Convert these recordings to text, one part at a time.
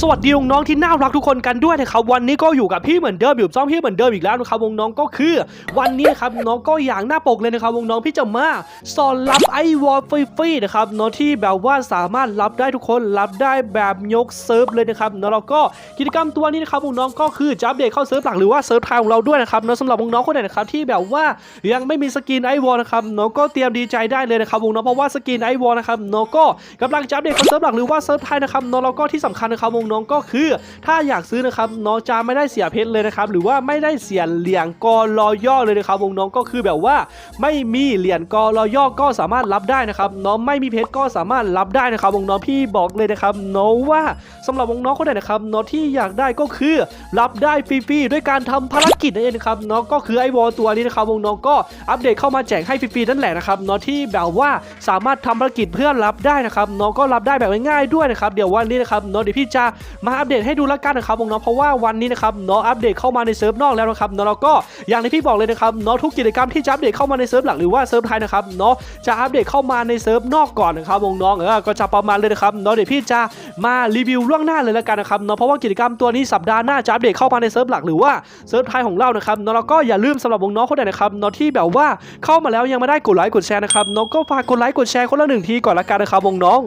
สวัสดีน้องๆที่น่ารักทุกคนกันด้วยนะครับวันนี้ก็อยู่กับพี่เหมือนเดิมอยู่ซ้อมพี่เหมือนเดิมอีกแล้วนะครับวงน้องก็คือ วันนี้ครับน้องก็อย่างหน้าปกเลยนะครับวงน้องพี่จะมาสอนรับไอวอลฟรีๆนะครับน้องที่แบบว่าสามารถรับได้ทุกคนรับได้แบบยกเซิร์ฟเลยนะครับแล้วเราก็กิจกรรมตัวนี้นะครับวงน้องก็คือจะอัปเดตเข้าเซิร์ฟหลักหรือว่าเซิร์ฟไทยของเราด้วยนะครับแล้วสำหรับวงน้องคนไหนนะครับที่แบบว่ายังไม่มีสกินไอวอลนะครับน้องก็เตรียมดีใจได้เลยนะครับวงน้องเพราะว่าสกินไอวอลนะครับน้องก็กำลังจะอัปเดตเข้าเซิร์ฟหลักหรือว่าเซิร์ฟไทยนะครับน้องเราก็ที่สำคัญนะครับวงน้องก็คือ ถ้าอยากซื้อนะครับน้องจะไม่ได้เสียเพชรเลยนะครับหรือว่าไม่ได้เสียเหรียญกอรอย่อเลยนะครับวงน้องก็คือแบบว่าไม่มีเหรียญกอรอย่อก็สามารถรับได้นะครับน้องไม่มีเพชรก็สามารถรับได้นะครับวงน้องพี่บอกเลยนะครับน้องว่าสำหรับวงน้องคนไหนนะครับน้องที่อยากได้ก็คือ รับได้ฟรีๆด้วยการทำภารกิจนั่นเองนะครับน้องก็คือไอวอลตัวนี้นะครับวงน้องก็อัปเดตเข้ามาแจกให้ฟรีๆนั่นแหละนะครับน้องที่แบบว่าสามารถทำภารกิจเพื่อรับได้นะครับน้องก็รับได้แบบง่ายๆด้วยนะครับเดี๋ยววันนี้นะครับน้องเดี๋ยวพี่จะมาอัปเดตให้ดูล้วกันนะครับวงน้องเพราะว่าวันนี้นะครับน้องอัปเดตเข้ามาในเซิร์ฟนอกแล้วนะครับน้องแล้วก็อย่างที่พี่บอกเลยนะครับน้องทุกกิจกรรมที่จะอัปเดตเข้ามาในเซิร์ฟหลักหรือว่าเซิร์ฟไทยนะครับน้องจะอัปเดตเข้ามาในเซิร์ฟนอกก่อนนะครับวงน้องเออก็จะประมาณเลยนะครับน้องเดี๋ยวพี่จะมารีวิวล่วงหน้าเลยล้วกันนะครับน้องเพราะว่ากิจกรรมตัวนี้สัปดาห์หน้าจะอัปเดตเข้ามาในเซิร์ฟหลักหรือว่าเซิร์ฟไทยของเรานะครับน้องแล้วก็อย่าลืมสำหรับวงน้องคนไหนนะครับน้องที่แบบว่าเข้ามาแล้วยังไม่ได้กดไลค์กดแชร์นะครับน้องก็ฝากกดไลค์กดแชร์คนละหนึ่งทีก่อนละกันนะครับวงน้อง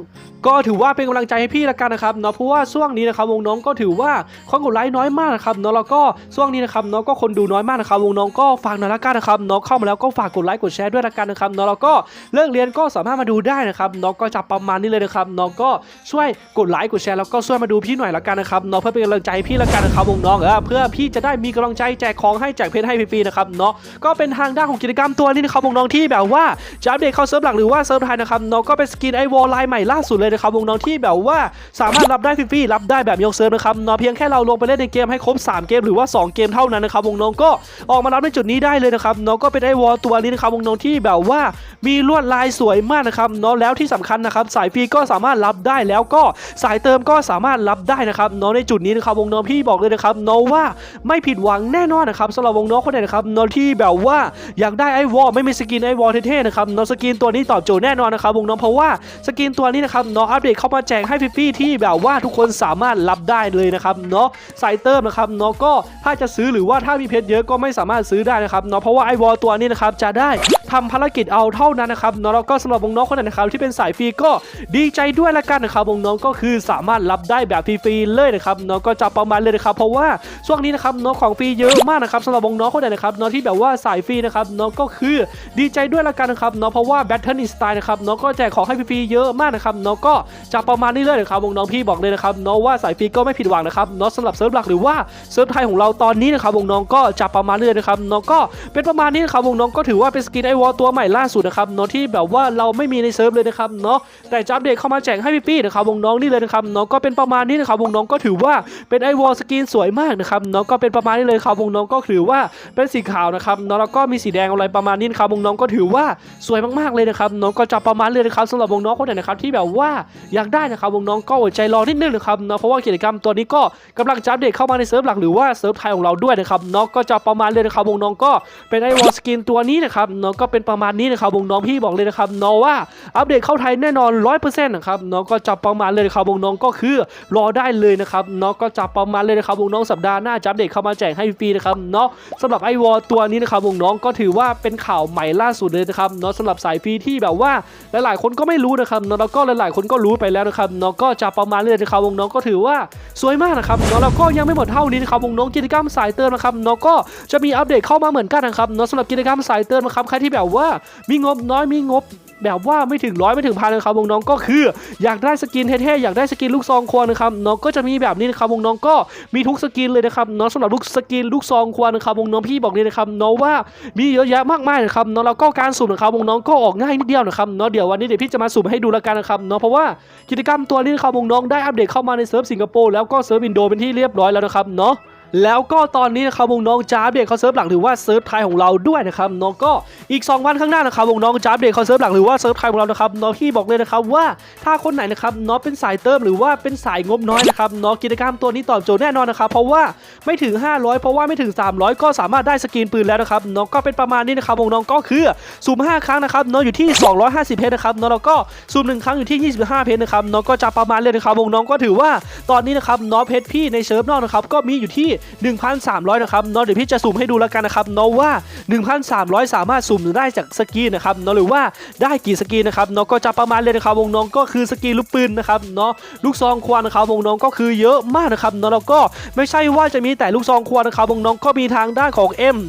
ก็ถือว่าเป็นกำลังใจให้พี่ละกันนะครับเนาะเพราะว่าช่วงนี้นะครับวงน้องก็ถือว่าคนกดไลค์น้อยมากนะครับเนาะแล้วก็ช่วงนี้นะครับเนาะก็คนดูน้อยมากนะครับวงน้องก็ฝากหน่อยละกันนะครับเนาะเข้ามาแล้วก็ฝากกดไลค์กดแชร์ด้วยละกันนะครับเนาะแล้วก็เลิกเรียนก็สามารถมาดูได้นะครับเนาะก็จะประมาณนี้เลยนะครับเนาะก็ช่วยกดไลค์กดแชร์แล้วก็ช่วยมาดูพี่หน่อยละกันนะครับเนาะเพื่อเป็นกำลังใจพี่ละกันนะครับวงน้องเออเพื่อพี่จะได้มีกำลังใจแจกของให้แจกเพชรให้ฟรีๆนะครับเนาะก็เป็นทางด้านของกิจกรรมตัวนี้นะครับวงน้องที่แบบว่าจะอัปเดตเข้าเซิร์ฟหลักหรือว่าเซิร์ฟไทยนะครับเนาะก็เป็นสกินไอวอลไลน์ใหม่ล่าสุดเลยนะครับวงน้องที่แบบว่าสามารถรับได้ฟรีๆรับได้แบบยกเซิร์ฟนะครับเนาะเพียงแค่เราลงไปเล่นในเกมให้ครบ 3 เกมหรือว่า 2 เกมเท่านั้นนะครับวงน้องก็ออกมารับในจุดนี้ได้เลยนะครับเนาะก็เป็นไอวอลตัวนี้นะครับวงน้องที่แบบว่ามีลวดลายสวยมากนะครับเนาะแล้วที่สำคัญนะครับสายฟรีก็สามารถรับได้แล้วก็สายเติมก็สามารถรับได้นะครับเนาะในจุดนี้นะครับวงน้องพี่บอกเลยนะครับเนาะว่าไม่ผิดหวังแน่นอนนะครับสำหรับวงน้องคนไหนนะครับเนาะที่แบบว่าอยากได้ไอวอลไม่มีสกินไอวอลเท่ๆนะครับเนาะสกินตัวนี้ตอบโจทย์แน่นอนนะครับวงน้องเพราะว่าสกินตัวนี้นะครับเนาะอัปเดตเข้ามาแจกให้ฟรีๆที่แบบว่าทุกคนสาามารถรับได้เลยนะครับเนาะสายเติมนะครับเนาะก็ถ้าจะซื้อหรือว่าถ้ามีเพชรเยอะก็ไม่สามารถซื้อได้นะครับเนาะเพราะว่าไอวอลตัวนี้นะครับจะได้ทำภารกิจเอาเท่านั้นนะครับเนาะแล้วก็สำหรับวงน้องคนไหนนะครับที่เป็นสายฟรีก็ดีใจด้วยละกันนะครับวงน้องก็คือสามารถรับได้แบบฟรีๆเลยนะครับเนาะก็จะประมาณเลยนะครับเพราะว่าช่วงนี้นะครับเนาะของฟรีเยอะมากนะครับสำหรับวงน้องคนไหนนะครับเนาะที่แบบว่าสายฟรีนะครับเนาะก็คือดีใจด้วยละกันนะครับเนาะเพราะว่า Battle in Style นะครับเนาะก็แจกของให้ฟรีๆเยอะมากนะครับเนาะก็จะประมาณนี้เลยนะครับวงน้องพี่บอกเลยนะครับเนาะว่าสายฟรีก็ไม่ผิดหวังนะครับเนาะสำหรับเซิร์ฟหลักหรือว่าเซิร์ฟไทยของเราตอนนี้นะครับวงน้องก็จะประมาณนี้เลยนะครับเนาะก็เป็นประมาณนี้นะครับวงน้องก็ถือว่าเป็นสกินไอวอลตัวใหม่ล่าสุดนะครับเนาะที่แบบว่าเราไม่มีในเซิร์ฟเลยนะครับเนาะแต่จะอัปเดตเข้ามาแจกให้ฟรีๆนะครับวงน้องนี่เลยนะครับเนาะก็เป็นประมาณนี้นะครับวงน้องก็ถือว่าเป็นไอวอลสกินสวยมากนะครับเนาะก็เป็นประมาณนี้เลยครับวงน้องก็ถือว่าเป็นสีขาวนะครับเนาะแล้วก็มีสีแดงอะไรประมาณนี้นะครับวงน้องก็ถือว่าสวยมากๆเลยนะครับเนาะก็จะประมาณเลยนะครับสำหรับวงน้องคนไหนนะครับที่แบบว่าอยากได้นะครับวงน้องก็อดใจรอนิดนึงนะครับเนาะเพราะว่ากิจกรรมตัวนี้ก็กำลังจะอัปเดตเข้ามาในเซิร์ฟหลักหรือว่าเซิร์ฟไทยของเราด้วยนะครับเนาะก็จะประมาณเลยนะครับวงน้องก็เป็นไอวอลสกินตัวนี้นะครับเนาะก็เป็นประมาณนี้นะครับวงน้องพี่บอกเลยนะครับเนาะว่าอัปเดตเข้าไทยแน่นอน100%นะครับเนาะก็จะประมาณเลยนะครับวงน้องก็คือรอได้เลยนะครับเนาะก็จะประมาณเลยนะครับวงน้องสัปดาห์หน้าจะอัปเดตเข้ามาแจกให้ฟรีนะครับเนาะสำหรับไอวอลตัวนี้นะครับวงน้องก็ถือว่าเป็นข่าวใหม่ล่าสุดเลยนะครับเนาะสำหรับสายฟรีที่แบบว่าหลาย ๆ คนก็ไม่รู้นะครับเนาะแล้วก็หลาย ๆ คนก็รู้ไปแล้วนะครับเนาะก็จะประมาณเลยนะครับวงน้องก็ถือว่าสวยมากนะครับเนาะแล้วก็ยังไม่หมดเท่านี้นะครับวงน้องกิจกรรมสายเติมนะครับเนาะก็จะมีอัปเดตเข้ามาเหมือนกันนะครับเนาะสำหรับกิจกรรมสายเติมนะครับใครที่แบบว่ามีงบน้อยมีงบ แบบว่าไม่ถึงร้อยไม่ถึงพันนะครับวงน้องก็คือ อยากได้สกินเท่ๆอยากได้สกินลูกซองควรนะครับน้องก็จะมีแบบนี้นะครับวงน้องก็มีทุกสกินเลยนะครับน้องสำหรับลูกสกินลูกซองควรนะครับวงน้องพี่บอกเลยนะครับน้องว่ามีเยอะแยะมากมายนะครับน้องแล้วก็การสุ่มนะครับวงน้องก็ออกง่ายนิดเดียวนะครับเนาะเดี๋ยววันนี้เดี๋ยวพี่จะมาสุ่มให้ดูล้วกันนะครับเนาะเพราะว่ากิจกรรมตัวนี้นะครับวงน้องได้อัปเดตเข้ามาในเซิร์ฟสิงคโปร์แล้วก็เซิร์ฟอินโดเป็นที่เรียบร้อยแล้วนะครับเนาะ แล้วก็ตอนนี้นะครับวงน้องจ้าเดตเขาเซิร์ฟหลังหรือว่าเซิร์ฟไทยของเราด้วยนะครับน้องก็อีก 2 วันข้างหน้านะครับวงน้องจ้าเดตเขาเซิร์ฟหลังหรือว่าเซิร์ฟไทยของเรานะครับน้องที่บอกเลยนะครับว่าถ้าคนไหนนะครับน้องเป็นสายเติมหรือว่าเป็นสายงบน้อยนะครับน้องกิจกรรมตัวนี้ตอบโจทย์แน่นอนนะครับเพราะว่าไม่ถึง 500 เพราะว่าไม่ถึง 300 ก็สามารถได้สกินปืนแล้วนะครับน้องก็เป็นประมาณนี้นะครับวงน้องก็คือสุ่ม5ครั้งนะครับน้องอยู่ที่ 250 เพชรนะครับน้องแล้วก็สุ่มหนึ่งครั้งอยู่ที่ 25 เพชรนะครับน้องก็จะประมาณเลยนะครับวงน้องก็ถือว่าตอนนี้นะครับน้องเพชรพี่ในเซิร์ฟนอกนะครับก็มีอยู่ที่1,300 นะครับน้องเดี๋ยวพี่จะสุ่มให้ดูแล้วกันนะครับน้องว่า 1,300 สามารถสุ่มได้จากสกีนะครับน้องหรือว่าได้กี่สกีนะครับน้องก็จะประมาณเลยนะครับวงน้องก็คือสกีลูกปืนนะครับเนาะลูกซองควานนะครับวงน้องก็คือเยอะมากนะครับเนาะแล้วก็ไม่ใช่ว่าจะมีแต่ลูกซองควานนะครับวงน้องก็มีทางด้านของ M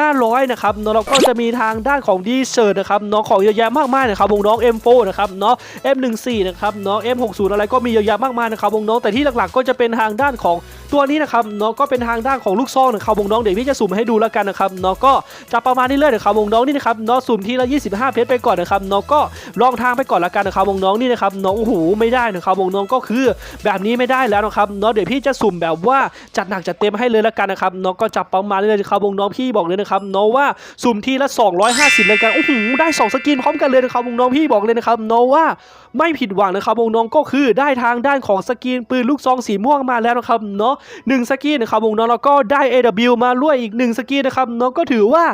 500 นะครับเนาะแล้วก็จะมีทางด้านของดีเซอร์นะครับเนาะของเยอะแยะมากมายนะครับวงน้อง M4 นะครับเนาะ M14 นะครับเนาะ M60 อะไรก็มีเยอะแยะมากมายนะครับวงน้องแต่ที่หลักๆก็จะเป็นทางด้านของ ตัวนี้นะครับเนาะก็เป็นทางด้านของลูกซองนะครับวงน้องเดี๋ยวพี่จะสุ่มให้ดูแล้วกันนะครับเนาะก็จะประมาณนี้เลยนะครับวงน้องนี่นะครับเนาะสุ่มทีละ 25 เพชรไปก่อนนะครับเนาะก็ลองทางไปก่อนแล้วกันนะครับวงน้องนี่นะครับเนาะโอ้โหไม่ได้นะครับวงน้องก็คือแบบนี้ไม่ได้แล้วนะครับเนาะเดี๋ยวพี่จะสุ่มแบบว่าจัดหนักจัดเต็มให้เลยแล้วกันนะครับเนาะก็จับประมาณนี้เลยนะครับวงน้องพี่บอกเลยนะครับเนาะว่าสุ่มทีละ 250เลยกันโอ้โหได้สองสกินพร้อมกันเลยนะครับวงน้องพี่บอกเลยนะครับเนาะว่าไม่ผิดหวังนะครับวงน้องก็คือได้ทางด้านของสกินปืนลูกซองสีม่วงมาแล้วนะครับเนาะหนึ่งสกินนะครับวงน้องแล้วก็ได้ AW มาด้วยอีกหนึ่งสกินนะครับเนาะก็ถือว่า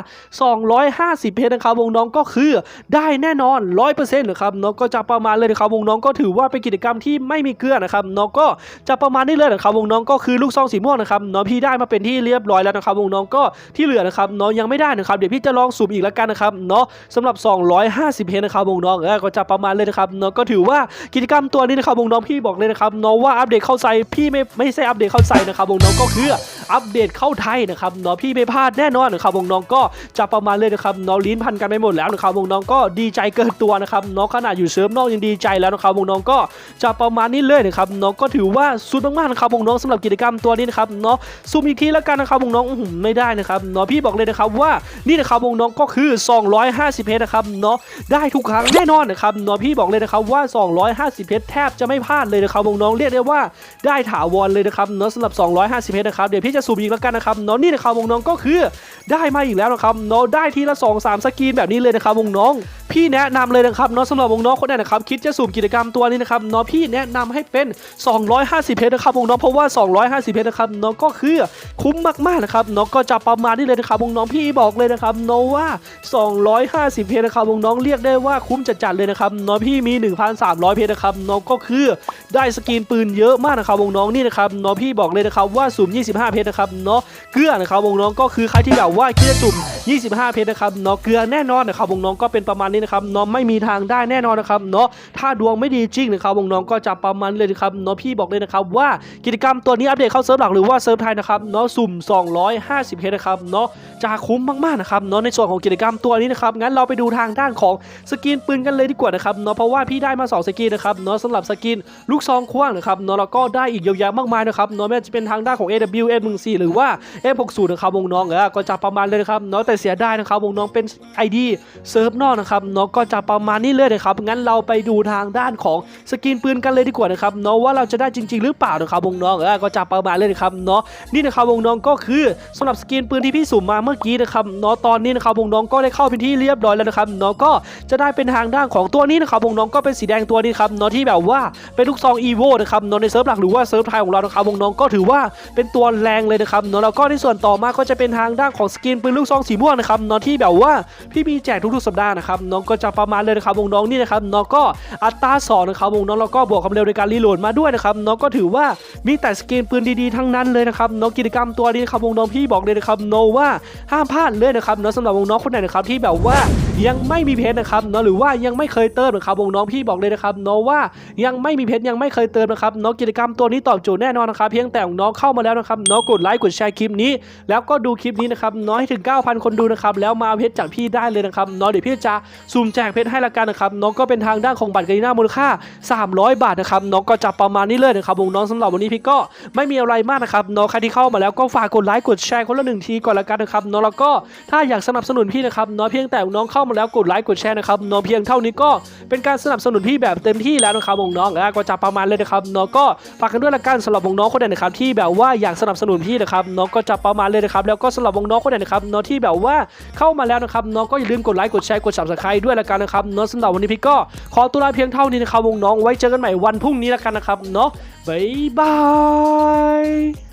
250 เพชรนะครับวงน้องก็คือได้แน่นอน 100%นะครับเนาะก็จะประมาณเลยนะครับวงน้องก็ถือว่าเป็นกิจกรรมที่ไม่มีเกลือนะครับเนาะก็จะประมาณนี้เลยนะครับวงน้องก็คือลูกซองสีม่วงนะครับเนาะพี่ได้มาเป็นที่เรียบร้อยแล้วนะครับวงน้องก็ที่เหลือนะครับเนาะยังไม่ได้นะครับเดี๋ยวพี่จะลองสุ่มอีกแล้วกันนะครับเนาะสำหรับ 250 เพชรนะครับวงน้องก็จะประมาณเลยนะครับเนาะก็ถือว่ากิจกรรมตัวนี้นะครับวงน้องพี่บอกเลยนะครับน้องว่าอัปเดตเข้าใจพี่ไม่ไม่ใช่อัปเดตเข้าใจนะครับวงน้องก็คือ อัปเดตเข้าไทยนะครับเนาะพี่ไม่พลาดแน่นอนนะครับวงน้องก็จะประมาณเลยนะครับเนาะลิ้นพันกันไปหมดแล้วนะครับวงน้องก็ดีใจเกินตัวนะครับเนาะขนาดอยู่เซิร์ฟนอกยังดีใจแล้วนะครับวงน้องก็จะประมาณนี้เลยนะครับเนาะก็ถือว่าสุดมากๆนะครับวงน้องสำหรับกิจกรรมตัวนี้นะครับเนาะซูมอีกทีแล้วกันนะครับวงน้องไม่ได้นะครับเนาะพี่บอกเลยนะครับว่านี่นะครับวงน้องก็คือ 250เพชรนะครับเนาะได้ทุกครั้งแน่นอนนะครับเนาะพี่บอกเลยนะครับว่า 250เพชรแทบจะไม่พลาดเลยนะครับวงน้องเรียกได้ว่าได้ถาวรเลยนะครับเนาะสำหรับ 250เพชรนะครับเดี๋ยวพี่จะซูมอีกแล้วกันนะครับเนาะนี่นะครับวงน้องก็คือได้มาอีกแล้วนะครับเนาะได้ทีละ2 3สกรีนแบบนี้เลยนะครับวงน้อง พี่แนะนำเลยนะครับเนาะสำหรับวงน้องคนไหนนะครับคิดจะสุ่มกิจกรรมตัวนี้นะครับเนาะพี่แนะนำให้เป็น 250 เพชรนะครับวงน้องเพราะว่า 250 เพชรนะครับเนาะก็คือคุ้มมากๆนะครับเนาะก็จะประมาณนี้เลยนะครับวงน้องพี่บอกเลยนะครับเนาะว่า 250 เพชรนะครับวงน้องเรียกได้ว่าคุ้มจัดๆเลยนะครับเนาะพี่มี 1,300 เพชรนะครับเนาะก็คือได้สกินปืนเยอะมากนะครับวงน้องนี่นะครับเนาะพี่บอกเลยนะครับว่าสุ่ม25 เพชรนะครับเนาะเกลือนะครับวงน้องก็คือใครที่แบบว่าคิดจะสุ่ม 25 เพชรนะครับเนาะเกลือแน่นอนนะครับวงน้องก็เป็นประมาณนี้นะครับเนาะไม่มีทางได้แน่นอนนะครับเนาะถ้าดวงไม่ดีจริงนะครับวงน้องก็จะประมาณเลยนะครับเนาะพี่บอกเลยนะครับว่ากิจกรรมตัวนี้อัปเดตเข้าเซิร์ฟหลักหรือว่าเซิร์ฟไทยนะครับเนาะสุ่ม 250 เพชรนะครับเนาะจะคุ้มมากๆนะครับเนาะในส่วนของกิจกรรมตัวนี้นะครับงั้นเราไปดูทางด้านของสกินปืนกันเลยดีกว่านะครับเนาะเพราะว่าพี่ได้มา 2 สกินนะครับเนาะสำหรับสกินลูกซองคว้างนะครับเนาะแล้วก็ได้อีกเยอะแยะมากมายนะครับเนาะไม่ว่าจะเป็นทางด้านของ AW M14 หรือว่า M60 นะครับวงน้องก็จะประมาณเลยนะครับเนาะแต่เสียไดายนะครับวงน้องเป็น ID เซิร์ฟนอกนะครับเนาะก็จะประมาณนี้เลยนะครับงั้นเราไปดูทางด้านของสกินปืนกันเลยดีกว่านะครับเนาะว่าเราจะได้จริง ๆ หรือเปล่านะครับวงน้องเออก็จะประมาณเลยนะครับเนาะนี่นะครับวงน้องก็คือสำหรับสกินปืนที่พี่สุ่มมาเมื่อกี้นะครับเนาะตอนนี้นะครับวงน้องก็ได้เข้าเป็นที่เรียบร้อยแล้วนะครับเนาะก็จะได้เป็นทางด้านของตัวนี้นะครับวงน้องก็เป็นสีแดงตัวนี้ครับเนาะที่แบบว่าเป็นลูกซองอีโวนะครับเนาะในเซิร์ฟหลักหรือว่าเซิร์ฟไทยของเรานะครับวงน้องก็ถือว่าเป็นตัวแรงเลยนะครับเนาะแล้วก็ในส่วนต่อมาก็จะเป็นทางด้านของสกินปืนลูกซองสีม่วงนะครับน้องที่แบบว่าพี่มีแจกทุกๆสัปดาห์นะครับน้องก็จะประมาณเลยนะครับวงน้องนี่นะครับน้องก็อัตราสองนะครับวงน้องแล้วก็บวกความเร็วในการรีโหลดมาด้วยนะครับน้องก็ถือว่ามีแต่สกินปืนดีๆทั้งนั้นเลยนะครับน้องกิจกรรมตัวนี้นะครับวงน้องพี่บอกเลยนะครับโนว่าห้ามพลาดเลยนะครับน้องสำหรับวงน้องคนไหนนะครับที่แบบว่า ยังไม่มีเพชรนะครับเนาะหรือว่ายังไม่เคยเติมนะครับวงน้องพี่บอกเลยนะครับเนาะว่ายังไม่มีเพชรยังไม่เคยเติมนะครับเนาะกิจกรรมตัวนี้ตอบโจทย์แน่นอนนะครับเพียงแต่น้องเข้ามาแล้วนะครับเนาะกดไลค์กดแชร์คลิปนี้ แล้วก็ดูคลิปนี้นะครับน้อยถึง 9,000 คนดูนะครับแล้วมาเพชรจากพี่ได้เลยนะครับเนาะเดี๋ยวพี่จะซูมแจกเพชรให้ละกันนะครับน้องก็เป็นทางด้านของบัตรกาลิน่ามูลค่า 300 บาทนะครับน้องก็จะประมาณนี้เลยนะครับวงน้องสำหรับวันนี้พี่ก็ไม่มีอะไรมากนะครับน้องใครที่เข้ามาแล้วก็ฝากกดไลค์กดแชร์คนละหนึ่งทีก่อนละกันนะครับน้องแล้วก็ถ้าอยากสนับสนุนพี่นะครับน้องเพียงแต่น้องเข้ามาแล้วกดไลค์กดแชร์นะครับน้องเพียงเท่านี้ก็เป็นการสนับสนุนพี่แบบเต็มที่แล้วนะครับน้องๆแล้วก็จะประมาณเลยนะครับน้องก็ฝากกันด้วยละกันสำหรับน้องคนไหนนะครับที่แบบว่าอยากสนับสนุนพี่นะครับน้องก็จะประมาณเลยนะครับแล้วก็สำหรับน้องคนไหนนะครับน้องที่แบบว่าเข้ามาแล้วนะครับน้องก็อย่าลืมกดไลค์กดแชร์กด subscribe ด้วยละกันนะครับน้องสำหรับวันนี้พี่ก็ขอตัวลาเพียงเท่านี้นะครับวงน้องไว้เจอกันใหม่วันพรุ่งนี้ละกันนะครับเนาะบ๊ายบาย